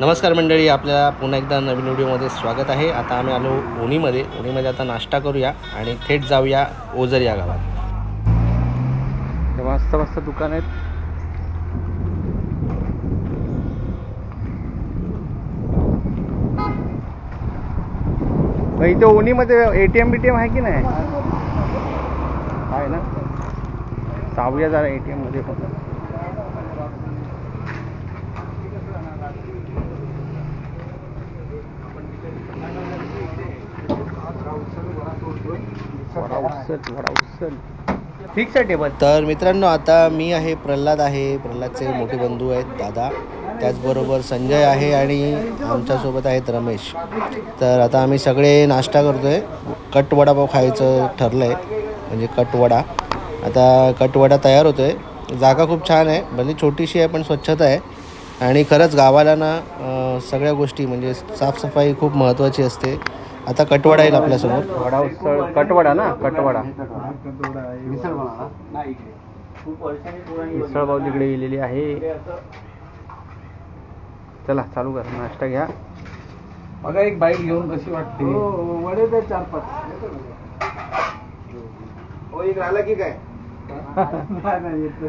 नमस्कार मंडळी आपल्याला पुन्हा एकदा नवीन व्हिडिओमध्ये स्वागत आहे. आता आम्ही आलो ओणीमध्ये. ओणीमध्ये आता नाश्ता करूया आणि थेट जाऊया ओझर या गावात. मस्त मस्त दुकान आहेत. इथे ओणीमध्ये A T M B T M आहे की नाही? आहे ना? जाऊया जरा ए टी एममध्ये पण. ठीक आहे टेबल तर मित्रांनो आता मी आहे प्रल्हाद आहे. प्रल्हादचे मोठे बंधू आहेत दादा. त्याचबरोबर संजय आहे आणि आमच्यासोबत आहेत रमेश. तर आता आम्ही सगळे नाश्ता करतोय. कट वडापाव खायचं ठरलं आहे म्हणजे कटवडा आता कटवडा तयार होतोय. जागा खूप छान आहे. भले छोटीशी आहे पण स्वच्छता आहे. आणि खरंच गावाला ना सगळ्या गोष्टी म्हणजे साफसफाई खूप महत्त्वाची असते. आता कटवडा येईल आपल्यासमोर. वडा उसळ कटवडा ना कटवडा. मिसळ पाव तिकडे गेलेली आहे. चला चालू कर नाश्ता घ्या. बघा एक बाईक घेऊन कशी वाटते. वडे ते चार पाच. हो एक राहिला की काय? नाही, नाही, येतोय.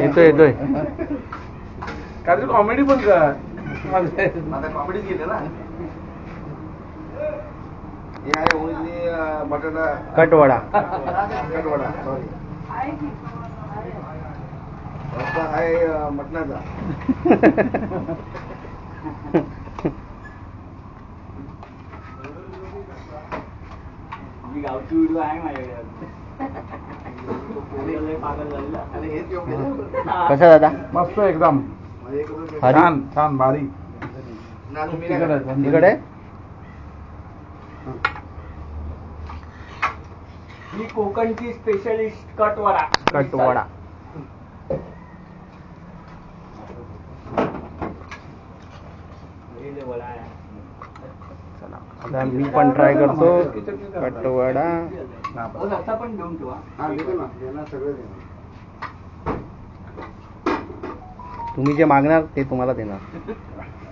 येतोय येतोय. काहीतरी कॉमेडी पण कर. आता कॉमेडीच गेले ना. हे आहे बटाटा. कटवडा. कटवडा सॉरी रस्सा आहे अं, मटणाचा. गावची व्हिडिओ आहे माझ्याकडे आणि हेच एवढे कसा दादा? मस्त एकदम? छान छान भारी. इकडे ही कोकणची स्पेशलिस्ट कटवडा. कटवडा. चला आता मी पण ट्राय करतो. कटवडा. पण घेऊन ठेवा. हा. तुम्ही जे मागणार ते तुम्हाला देणार.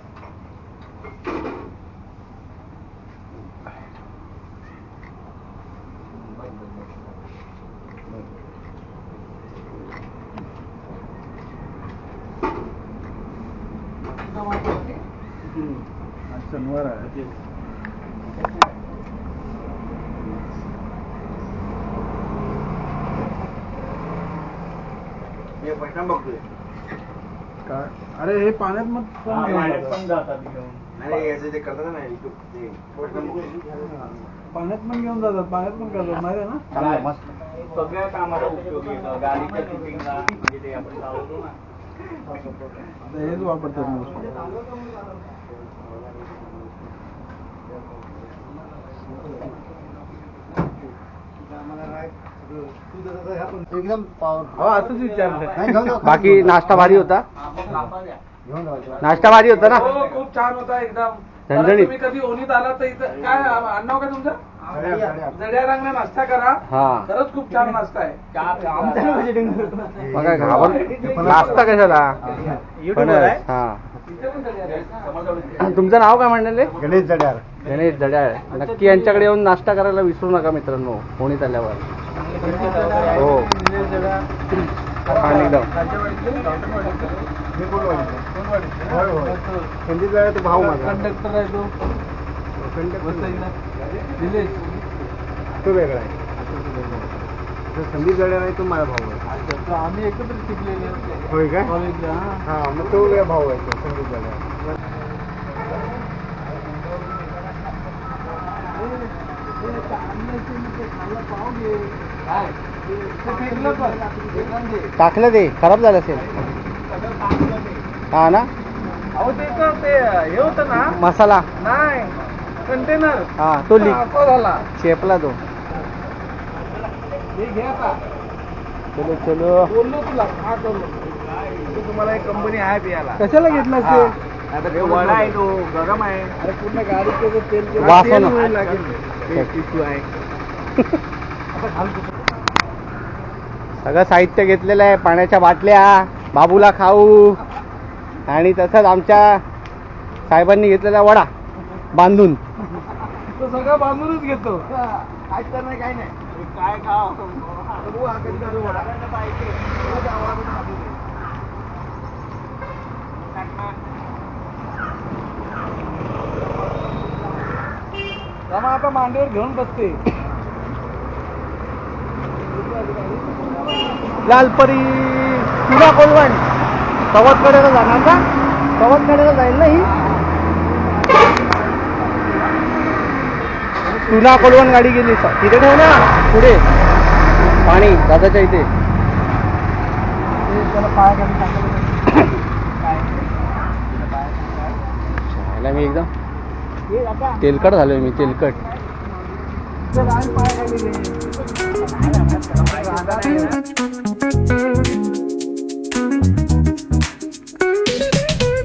शनिवार आहे काय? अरे हे पाण्यात मग पण. पाण्यात पण घेऊन जातात पाण्यात पण करतात माहिती आहे ना? चांगलं मस्त सगळ्या कामाला उपयोगी येतं गाडीच्या फिटिंगला म्हणजे ते आपण चालवतो ना. आता हेच वापरतात most. एकदम पावर हो असंच विचारलं. बाकी नाश्ता भारी होता? नाश्ता भारी होता ना? हो खूप छान होता एकदम. तुम्ही कधी ओणीत आला तर इथं काय आडनाव काय तुमचं? जड्या रंगला नाश्ता करा. हा. खरंच खूप छान नाश्ता आहे. बघा घाबर नाश्ता कशाला? पण हा. तुमचं नाव काय म्हणाले? गणेश जड्यार. गणेश जड्याळ नक्की यांच्याकडे येऊन नाश्ता करायला विसरू नका मित्रांनो कोणीत आल्यावर. हो. एकदम. संदीप भाऊ माझा कंडक्टर आहे तो वसईला. निलेश तो वेगळा आहे. तो संदीप जड्यार आहे तो माझा भाऊ आहे. आम्ही एकत्र शिकलेले होय काय कॉलेजला हा. हा मग तो वेगळा भाऊ आहे तो संदीप जड्यार टाकलं ते खराब झालं असेल. हा ना? अहो ते तर ते हे होतं ना. मसाला. नाही कंटेनर हा तो लीक झाला. शेपला तो. हे घे आता. चलो चलो. बोललो तुला. हा करू ते तुम्हाला एक कंपनी आहे पियाला कशाला घेतला हा. आता ते वडा आहे तो गरम आहे. अरे पूर्ण गाडीचं जे तेल जे- वास तेल ना. वेळ लागेल. सगळं साहित्य घेतलेलं आहे पाण्याच्या बाटल्या बाबूला खाऊ. आणि तसंच आमच्या साहेबांनी घेतलेला वडा बांधून. तो सगळं बांधूनच घेतो. रमा आता मांडीवर घेऊन बसते। लालपरी तुला कोलवण सवतकडेला जाणार का? सवतकडेला जाईल ना ही? तुला कोलवण गाडी गेली? तिथे ठेव ना पुढे. पाणी दादाच्या इथे. याला मी एकदम तेलकट झालोय मी तेलकट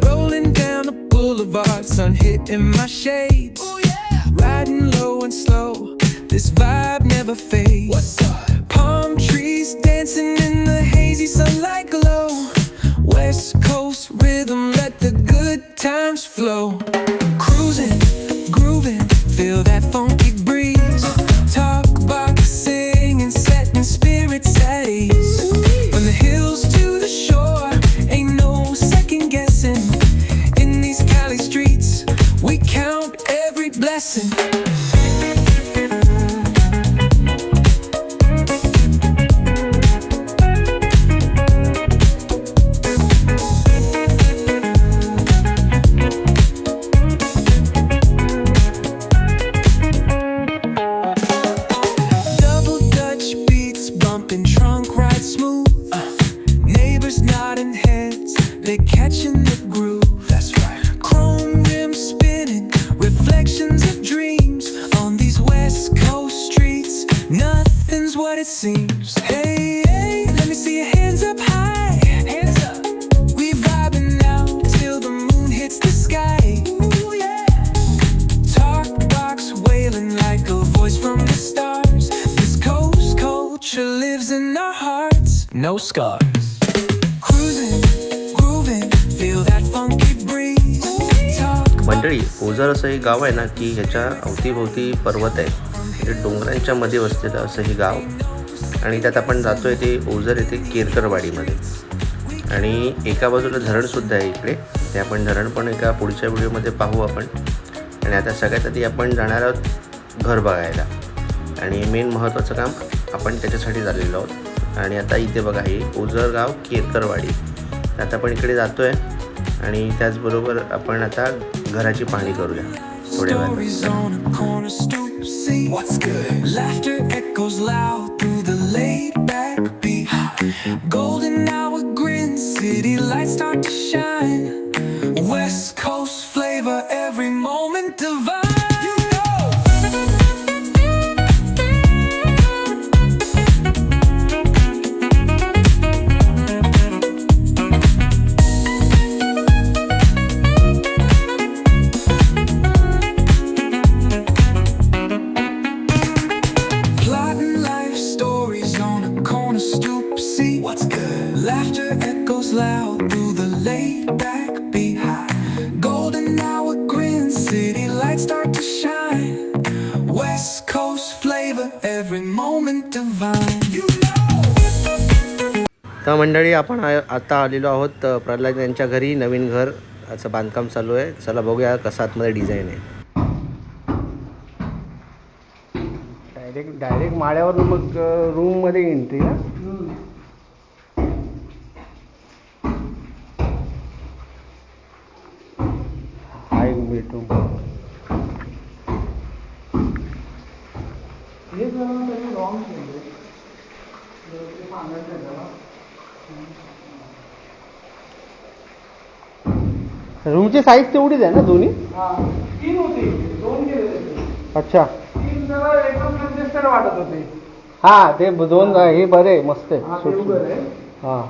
Rolling down the boulevard, sun hitting my shade. Scars. Cruising, grooving, feel that funky breeze. Talk. मंडळी ओझर असं एक गाव आहे ना की ह्याच्या अवतीभोवती पर्वत आहे. म्हणजे डोंगरांच्या मध्ये वसलेलं असं हे गाव. आणि त्यात आपण जातोय ते ओझर येथे केरकरवाडीमध्ये. आणि एका बाजूला धरणसुद्धा आहे इकडे. ते आपण धरण पण एका पुढच्या व्हिडिओमध्ये पाहू आपण. आणि आता सगळ्यात आधी आपण जाणार आहोत घर बघायला. आणि मेन महत्त्वाचं काम आपण त्याच्यासाठी झालेलो आहोत. आणि आता इथे बघा हे ओझर गाव केरकरवाडी आता आपण इकडे जातो आहे आणि त्याचबरोबर आपण आता घराची पाहणी करूया. थोड्या वेळात Stories on a corner stoop. तर मंडळी आपण आता आलेलो आहोत प्रल्हाद यांच्या घरी नवीन घर. असं बांधकाम चालू आहे. चला बघूया कसं आतमध्ये डिझाईन आहे. डायरेक्ट डायरेक्ट माळ्यावर मग रूममध्ये एंट्री ना हा? एक बेडरूम हे जरा तरी रॉंग केलं ते सांगायचं आहे जरा. रूमची साईज तेवढीच आहे ना दोन्ही? हा तीन होती. दोन अच्छा. तीन जरा एकदम कंजेस्टेड वाटत होते. हा ते दोन हे. बरे मस्त आहे. हा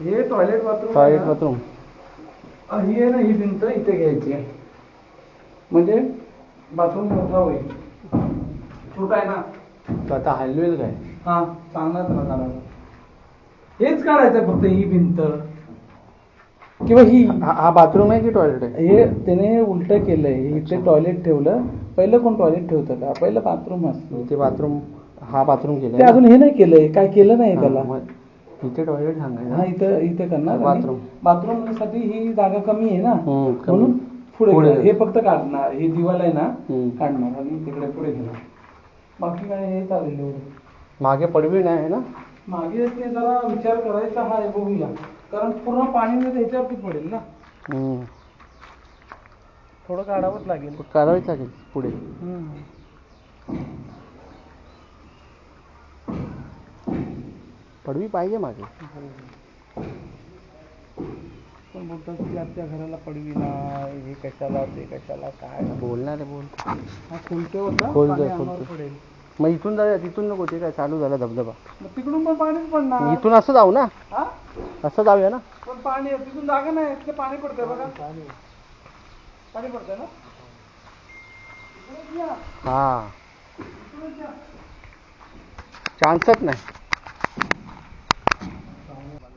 हे. टॉयलेट बाथरूम टॉयलेट बाथरूम ही आहे ना ही भिंत इथे घ्यायची आहे. म्हणजे बाथरूम मोठा होईल. छोटा आहे ना. तो आता हलवेल काय? हा सांगणार ना हेच काढायचं फक्त ही भिंत. किंवा ही हा हा बाथरूम आहे की टॉयलेट आहे? हे त्याने उलट केलंय. इथे टॉयलेट ठेवलं. पहिलं कोण टॉयलेट ठेवतं का? पहिलं बाथरूम असतं. इथे बाथरूम हा बाथरूम ते केलं अजून हे नाही केलंय. काय केलं नाही त्याला? इथे टॉयलेट सांगायचं हा इथं इथे करणार. बाथरूम. बाथरूमसाठी ही जागा कमी आहे ना? हम्म, कमी. म्हणून पुढे पुढे. गेलं. हे फक्त काढणार. हे दिवाल आहे ना? हम्म. काढणार. आणि तिकडे पुढे घेणार. बाकी काय हे चालेल एवढं. मागे पडवी नाही आहे ना? मागे ते जरा विचार करायचा हा आहे बघूया. कारण पूर्ण पाणी ह्याच्यावरती पडेल ना. हम्म. थोडं काढावंच लागेल. करावीच लागेल पुढे. पडवी पाहिजे मागे. पण बोलतात की आजच्या घराला पडवी ना हे कशाला ते कशाला काय? बोलणार आहे बोल हा खुलते होता खोलतोय, पाणी अंगावर खोलतोय. पडेल. मग इथून जाऊया तिथून नको ते काय चालू झाला धबधबा. मग तिकडून पण पाणीच पडणार. इथून असं जाऊ ना? हा? असं जाऊया ना? पण पाणी आहे, तिथून जागा नाही तिथे पाणी पडतंय बघा. पाणी. पडतंय ना? इकडेच या, हा. इकडेच या. चान्सच नाही.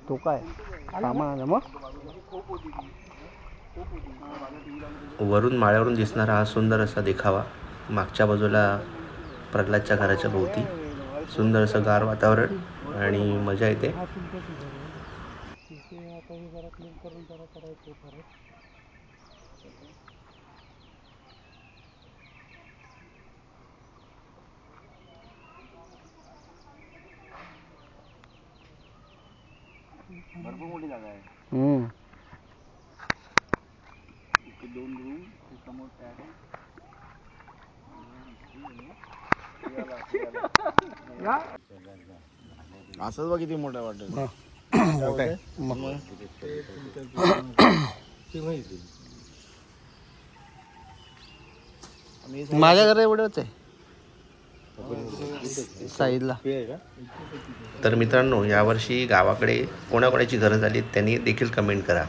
तो काय? सामान मग? वरून माळ्यावरून दिसणारा हा सुंदर असा देखावा. मागच्या बाजूला प्रल्हादच्या घराच्या भोवती. सुंदर असं गार वातावरण आणि मजा येते. भरपूर मोठी जागा आहे. इथे दोन रूम समोर असंच बघ किती मोठा वाटेल मोठं आहे. मग. माझ्या घरा एवढंच आहे. साईडला. तर मित्रांनो यावर्षी गावाकडे कोणाकोणाची घरं झाली त्यांनी देखील कमेंट करा.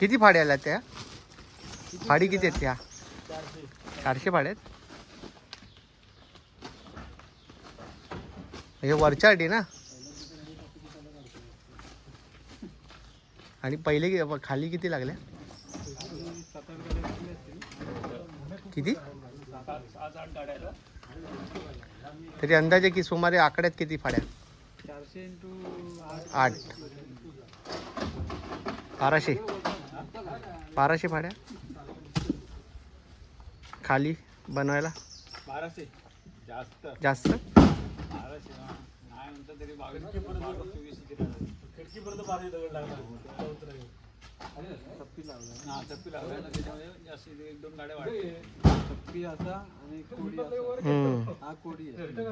किती फाड्या आल्या त्या? फाडी किती आहेत त्या? चारशे. फाड्या आहेत? हे वरच्या अटी ना? आणि पहिले खाली किती लागल्या? किती? तरी अंदाजे की सुमारे आकड्यात किती फाड्या आठ. बाराशे. बाराशे फाड्या? खाली बनवायला? बाराशे. जास्त. जास्त? बाराशे नाही जास्त गाड्या आणि कोडी हा कोडी आहे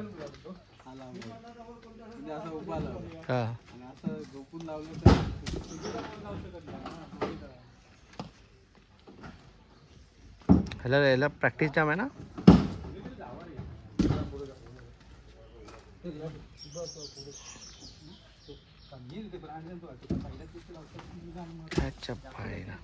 उभा झोपून ह्याला याला प्रॅक्टिस जाम आहे ना? अच्छा फायदा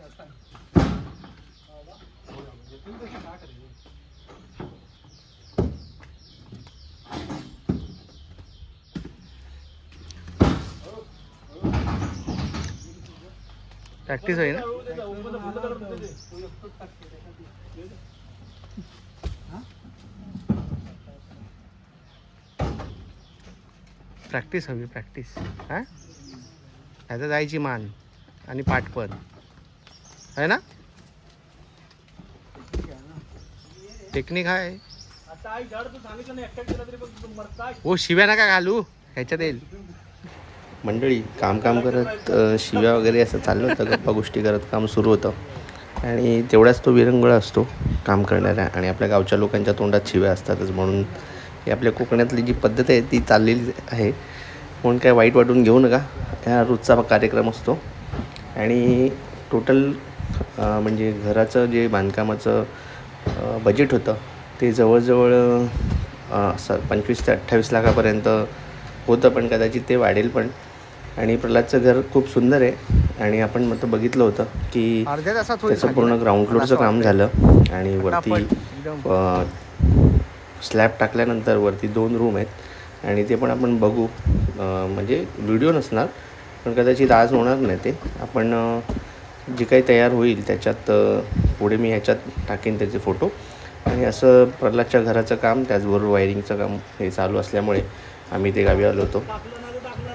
प्रॅक्टिस होईल ना? प्रॅक्टिस हवी प्रॅक्टिस हां? ह्याचं जायची मान आणि पाठपण. आहे ना? टेक्निक आहे. हो शिव्या नका घालू. ह्याच्यात येईल. मंडळी काम काम करत शिव्या वगैरे असं चाललं होतं गप्पा गोष्टी करत काम सुरू होतं. आणि तेवढाच तो विरंगुळा असतो काम करणाऱ्या. आणि आपल्या गावच्या लोकांच्या तोंडात शिव्या असतातच. म्हणून ही आपल्या कोकणातली जी पद्धत आहे ती चाललेली आहे. म्हणून काय वाईट वाटून घेऊ नका. रोजचा कार्यक्रम असतो. आणि टोटल म्हणजे घराचं जे बांधकामाचं बजेट होतं ते जवळजवळ स पंचवीस ते अठ्ठावीस लाखापर्यंत होतं पण कदाचित ते वाढेल पण. आणि प्रल्हादचं घर खूप सुंदर आहे. आणि आपण मग बघितलं होतं की त्याचं पूर्ण ग्राउंड फ्लोअरचं काम झालं. आणि वरती स्लॅब टाकल्यानंतर वरती दोन रूम आहेत. आणि ते पण आपण बघू. म्हणजे व्हिडिओ नसणार. पण कदाचित आज होणार नाही ते. आपण जे काही तयार होईल त्याच्यात पुढे मी ह्याच्यात टाकेन त्याचे फोटो. आणि असं प्रल्हादच्या घराचं काम त्याचबरोबर वायरिंगचं काम हे चालू असल्यामुळे आम्ही ते गावी आलो होतो.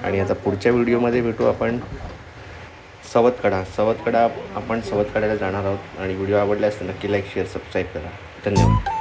आणि आता पुढच्या व्हिडिओमध्ये भेटू आपण सवतकडा. सवतकडा आपण सवतकड्याला जाणार आहोत. आणि व्हिडिओ आवडल्यास नक्की लाईक शेअर सबस्क्राईब करा. धन्यवाद.